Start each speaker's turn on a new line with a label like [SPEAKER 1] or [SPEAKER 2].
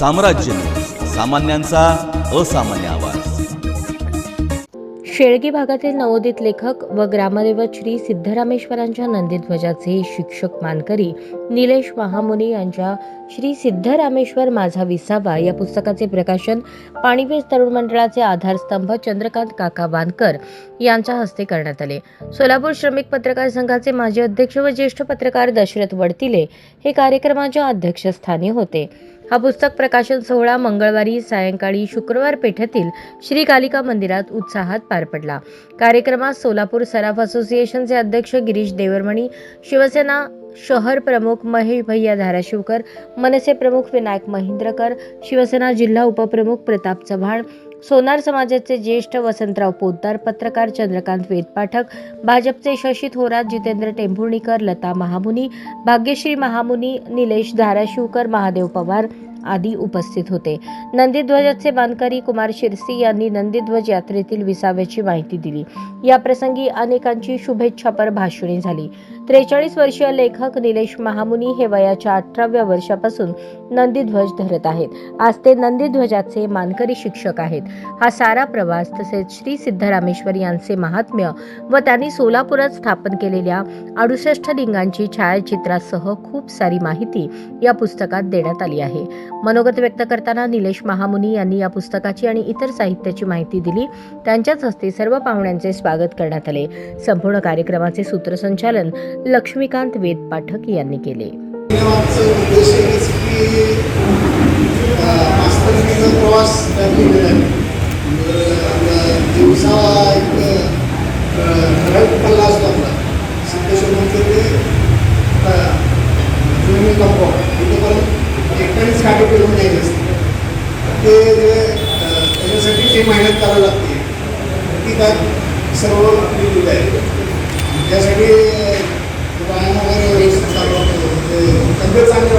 [SPEAKER 1] साम्राज्य. सामान्यांचा असामान्य आवाज.
[SPEAKER 2] शेळगी भागातील नवोदित लेखक व ग्रामदेवत श्री सिद्धरामेश्वरांच्या नंदीध्वजाचे शिक्षक मानकरी निलेश महामुनी यांच्या श्री सिद्धरामेश्वर माझा विसावा या पुस्तकाचे प्रकाशन पाणीवीज तरुण मंडळाचे आधारस्तंभ चंद्रकांत काका बांदकर यांच्या हस्ते करण्यात आले. सोलापूर श्रमिक पत्रकार संघाचे माजी अध्यक्ष व ज्येष्ठ पत्रकार दशरथ वडतिले हे कार्यक्रमाच्या अध्यक्षस्थानी होते. हा पुस्तक प्रकाशन सोहळा मंगळवारी सायंकाळी शुक्रवार पेठेतील श्री कालिका मंदिरात उत्साहात पार पडला. कार्यक्रमात सोलापूर सराफ असोसिएशनचे अध्यक्ष गिरीश देवरमणी शिवसेना शहर प्रमुख महेश भैया धाराशिवकर मनसे प्रमुख विनायक महिंद्रकर शिवसेना जिल्हा उपप्रमुख प्रताप चव्हाण सोनार समाजाचे ज्येष्ठ वसंतराव पोतदार पत्रकार चंद्रकांत वेदपाठक भाजपचे शशी थोरात जितेंद्र टेंभुर्णीकर लता महामुनी भाग्यश्री महामुनी निलेश धाराशिवकर महादेव पवार आदी उपस्थित होते. नंदीध्वजाचे बांधकरी कुमार शिरसी यांनी नंदीध्वज यात्रेतील विसाव्याची माहिती दिली. याप्रसंगी अनेकांची शुभेच्छापर भाषणे झाली. त्रेचाळीस वर्षीय लेखक निलेश महामुनी हे वयाच्या अठराव्या वर्षापासून नंदीध्वज धरत आहेत. आज ते नंदीध्वजाचे मानकरी शिक्षक आहेत. हा सारा प्रवास तसेच श्री सिद्धरामेश्वर यांचे महात्म्य व त्यांनी सोलापुरात स्थापन केलेल्या अडुसष्ट लिंगांची छायाचित्रासह खूप सारी माहिती या पुस्तकात देण्यात आली आहे. मनोगत व्यक्त करताना निलेश महामुनी यांनी या पुस्तकाची आणि इतर साहित्याची माहिती दिली. त्यांच्याच हस्ते सर्व पाहुण्यांचे स्वागत करण्यात आले. संपूर्ण कार्यक्रमाचे सूत्रसंचालन लक्ष्मीकांत वेद पाठक यांनी केले.
[SPEAKER 3] दिवसा ते अं, ते जे त्याच्यासाठी जी मेहनत करावी लागते. ती त्यात सर्व लिहिलेलं आहे त्यासाठी Ich würde